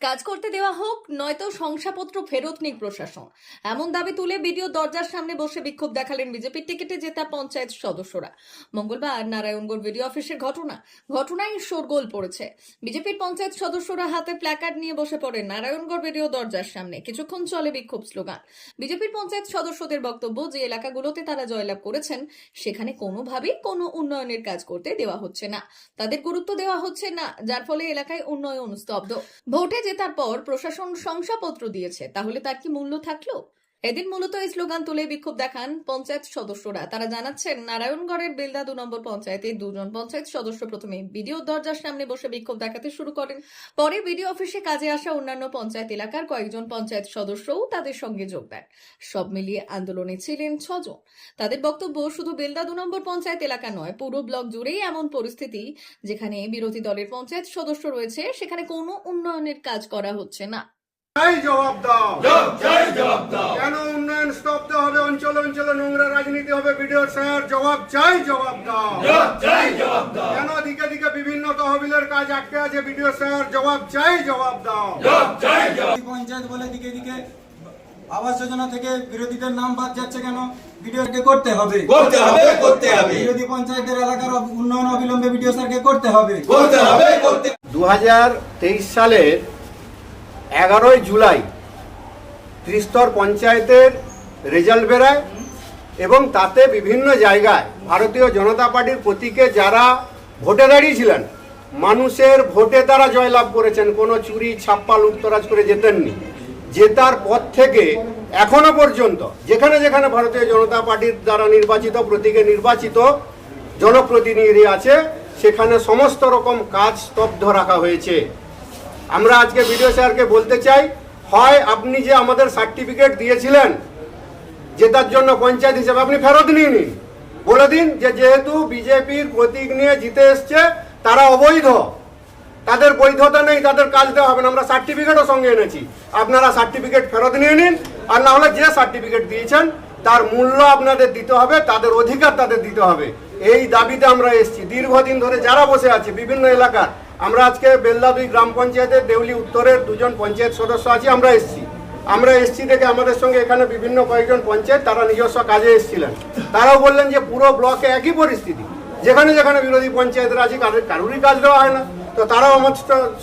কাজ করতে দেওয়া হোক, নয়তো শংসাপত্র ফেরত নিক প্রশাসন। এমন দাবি তুলে ভিডিও দরজার সামনে বসে বিক্ষোভ দেখালেন বিজেপির টিকিটে জেতা পঞ্চায়েত সদস্যরা। মঙ্গলবার নারায়ণগড় ভিডিও অফিসের ঘটনা, ঘটনায় শোরগোল পড়েছে। বিজেপির পঞ্চায়েত সদস্যরা হাতে প্ল্যাকার্ড নিয়ে বসে পড়েন নারায়ণগড় ভিডিও দরজার সামনে। কিছুক্ষণ চলে বিক্ষোভ স্লোগান। বিজেপির পঞ্চায়েত সদস্যদের বক্তব্য, যে এলাকাগুলোতে তারা জয়লাভ করেছেন, সেখানে কোনোভাবেই কোনো উন্নয়নের কাজ করতে দেওয়া হচ্ছে না। তাদের গুরুত্ব দেওয়া হচ্ছে না, যার ফলে এলাকায় উন্নয়ন স্তব্ধ। ভোটে জেতার পর প্রশাসন শংসাপত্র দিয়েছে তাহলে তার কি মূল্য থাকল? এদিন মূলত এই স্লোগান তুলে বিক্ষোভ দেখান পঞ্চায়েত সদস্যরা। তারা জানাচ্ছেন, নারায়ণগড়ের বেলদা দু নম্বর পঞ্চায়েতে দুজন পঞ্চায়েত সদস্য প্রথমে বিডিও দরজার সামনে বসে বিক্ষোভ দেখাতে শুরু করেন। পরে বিডিও অফিসে কাজে আসা অন্যান্য পঞ্চায়েত এলাকার কয়েকজন পঞ্চায়েত সদস্যও তাদের সঙ্গে যোগ দেন। সব মিলিয়ে আন্দোলনে ছিলেন ছজন। তাদের বক্তব্য শুধু বেলদা দু নম্বর পঞ্চায়েত এলাকা নয়, পুরো ব্লক জুড়েই এমন পরিস্থিতি যেখানে বিরোধী দলের পঞ্চায়েত সদস্য রয়েছে, সেখানে কোনো উন্নয়নের কাজ করা হচ্ছে না। চাই জবাব দাও। চাই জবাব দাও। কেন উন্নয়ন স্তব্ধ হবে অঞ্চল অঞ্চলে নোংরা রাজনীতি হবে বিডিও স্যার জবাব চাই জবাব দাও। চাই জবাব দাও। কেন দিকে দিকে বিভিন্ন তহবিলের কাজ আটকে আছে বিডিও স্যার জবাব চাই জবাব দাও। চাই জবাব। পঞ্চায়েত বলে দিকে দিকে আবাস যোজনা থেকে বিরোধীদের নাম বাদ যাচ্ছে কেন? ভিডিওকে করতে হবে। করতে হবে করতে হবে। বিরোধী পঞ্চায়েতের এলাকার উন্নয়ন অবিলম্বে ভিডিও স্যারকে করতে হবে। করতে হবে করতে দু সালের এগারোই জুলাই ত্রিস্তর পঞ্চায়েতের রেজাল্ট বেরায় এবং তাতে বিভিন্ন জায়গায় ভারতীয় জনতা পার্টির প্রতীকে যারা ভোটে দাঁড়িয়েছিলেন মানুষের ভোটে তারা জয়লাভ করেছেন। কোনো চুরি, ছাপ্পা লুপ্তরাজ করে যেতেননি জেতার পর থেকে এখনও পর্যন্ত যেখানে যেখানে ভারতীয় জনতা পার্টির দ্বারা নির্বাচিত, প্রতীকে নির্বাচিত জনপ্রতিনিধি আছে, সেখানে সমস্ত রকম কাজ স্তব্ধ রাখা হয়েছে। আমরা আজকে ভিডিও স্যারকে বলতে চাই, হয় আপনি যে আমাদের সার্টিফিকেট দিয়েছিলেন জেতার জন্য পঞ্চায়েত হিসেবে আপনি ফেরত নিয়ে নিন বলে দিন যে যেহেতু বিজেপির প্রতীক নিয়ে জিতে এসছে, তারা অবৈধ। তাদের বৈধতা নেই, তাদের কাজ দেওয়া হবে না, আমরা সার্টিফিকেটও সঙ্গে এনেছি। আপনারা সার্টিফিকেট ফেরত নিয়ে নিন, আর না হলে যে সার্টিফিকেট দিয়েছেন, তার মূল্য আপনাদের দিতে হবে, তাদের অধিকার তাদের দিতে হবে। এই দাবিতে আমরা এসেছি। দীর্ঘদিন ধরে যারা বসে আছে, বিভিন্ন এলাকার আমরা আজকে বেল্লা দুই গ্রাম পঞ্চায়েতের দেউলি উত্তরের দুজন পঞ্চায়েত সদস্য আছি, আমরা এসেছি। আমরা এসছি থেকে আমাদের সঙ্গে এখানে বিভিন্ন কয়েকজন পঞ্চায়েত, তারা নিজস্ব কাজে এসেছিলেন। তারাও বললেন যে পুরো ব্লকে একই পরিস্থিতি। যেখানে যেখানে বিরোধী পঞ্চায়েতের আছে কাদের কারোরই কাজ দেওয়া হয় না। তো তারাও আমার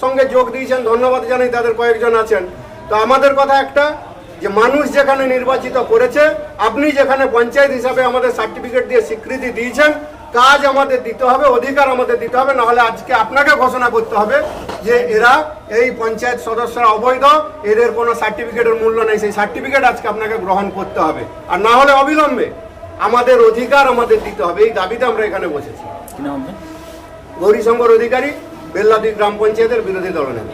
সঙ্গে যোগ দিয়েছেন, ধন্যবাদ জানাই তাদের কয়েকজন আছেন। তো আমাদের কথা একটা, যে মানুষ যেখানে নির্বাচিত করেছে, আপনি যেখানে পঞ্চায়েত হিসাবে আমাদের সার্টিফিকেট দিয়ে স্বীকৃতি দিয়েছেন কাজ আমাদের দিতে হবে অধিকার আমাদের দিতে হবে নাহলে আজকে আপনাকে ঘোষণা করতে হবে যে এরা এই পঞ্চায়েত সদস্যরা অবৈধ এদের কোনো সার্টিফিকেটের মূল্য নেই সেই সার্টিফিকেট আজকে আপনাকে গ্রহণ করতে হবে। আর না হলে অবিলম্বে আমাদের অধিকার আমাদের দিতে হবে এই দাবিতে আমরা এখানে বসেছি। গৌরীশঙ্কর অধিকারী বেল্লাদি গ্রাম পঞ্চায়েতের বিরোধী দলনেতা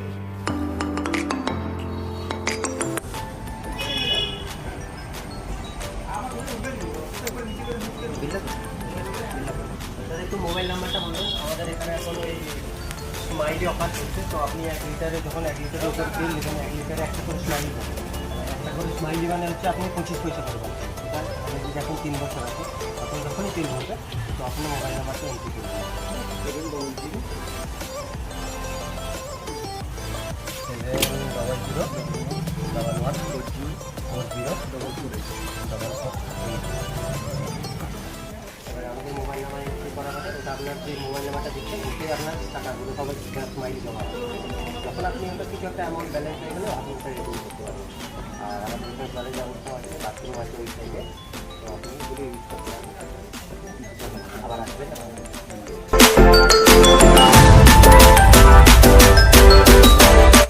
তাদের একটু মোবাইল নাম্বারটা বলুন আমাদের এখানে এখন ওই স্মাইলি অফার চলছে তো আপনি এক লিটারে যখন এক লিটারের উপর তেল নেবেন এক লিটারে একটা করে স্মাইল দেবেন। একটা করে স্মাইল মানে হচ্ছে আপনি পঁচিশ পয়সা ঠিক যদি এখন তিন বছর আছে তখন যখনই ভরবে তো আপনার মোবাইল নাম্বারটা এন্ট্রি করবেন seven double zero seven double zero double one আপনার যে মোবাইল নাম্বারটা দিচ্ছেন, ওতে আপনার টাকাগুলো সবাই স্মাইল জমা যখন আপনি ওটা কিছু একটা অ্যামাউন্ট ব্যালেন্স হয়ে গেলে, আপনি ওটা রিডিম করতে পারবেন। আর আমাদের এখানে জলের ব্যবস্থা আছে বাথরুম আছে ওই সাইডে তো আপনি এগুলো ইউজ করতে পারবেন আবার আসবেন।